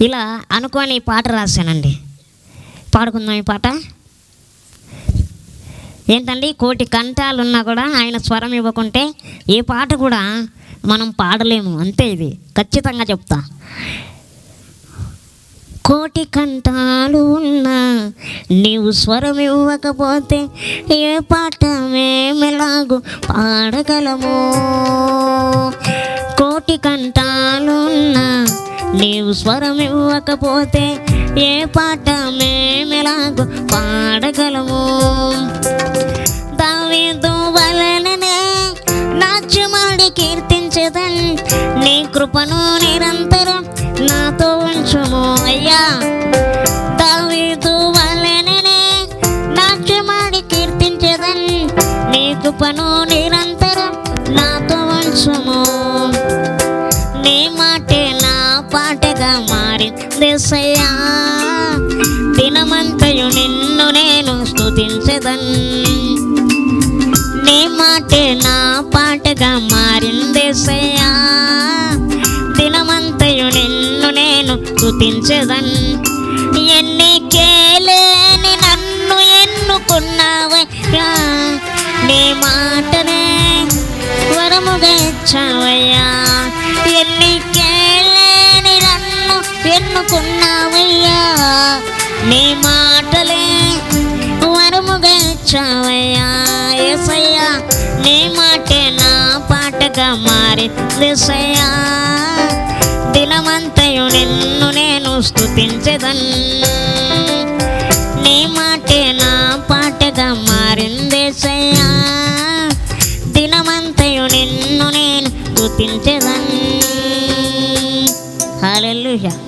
ఇలా అనుకోని పాట రాశానండి. పాడుకుందాం ఈ పాట. ఏంటండి? కోటి కంఠాలు ఉన్నా కూడా ఆయన స్వరం ఇవ్వకుంటే ఏ పాట కూడా మనం పాడలేము. అంతే ఇది. ఖచ్చితంగా చెప్తా. కోటి కంఠాలు ఉన్నా నీవు స్వరం ఇవ్వకపోతే ఏ పాట మేమెలాగు పాడగలము? కోటి కంఠాలు ఉన్నా నీవు స్వరం ఇవ్వకపోతే ఏ పాట మేమెలాగు పాడగలము? దావీదు వలననే నాట్యమాడి కీర్తించదన్ నీ కృపను నిరంతరం నాతో ఉంచుము అయ్యా. దావీదు వలననే నాట్యమాడి కీర్తించదన్ నీ కృపను నిరంతరం నాతో ఉంచుము. నా పాటగా మారి దేశయ్యా. దినమంతయు నిన్ను నేను స్థుతించదన్ నీ మాటే నా పాటగా మారిందేసయ్యా దినమంతయు నిన్ను నేను స్తుతించదన్. ఎన్నికేలేని నన్ను ఎన్నుకున్నావయ్యా. నీ మాటనే వరముగా ఇచ్చావయ్యా. ఉన్నావయ్యా. నీ మాటలే వరముగా ఇచ్చావయ్యా. ఎసయ్యా నీ మాటే నా పాటగా మారింది సయ్యా. దినమంతయు నిన్ను నేను స్థుతించదన్ నీ మాటే నా పాటగా మారింది సయ్యా. దినమంతయు నిన్ను నేను స్థుతించదన్ Hallelujah.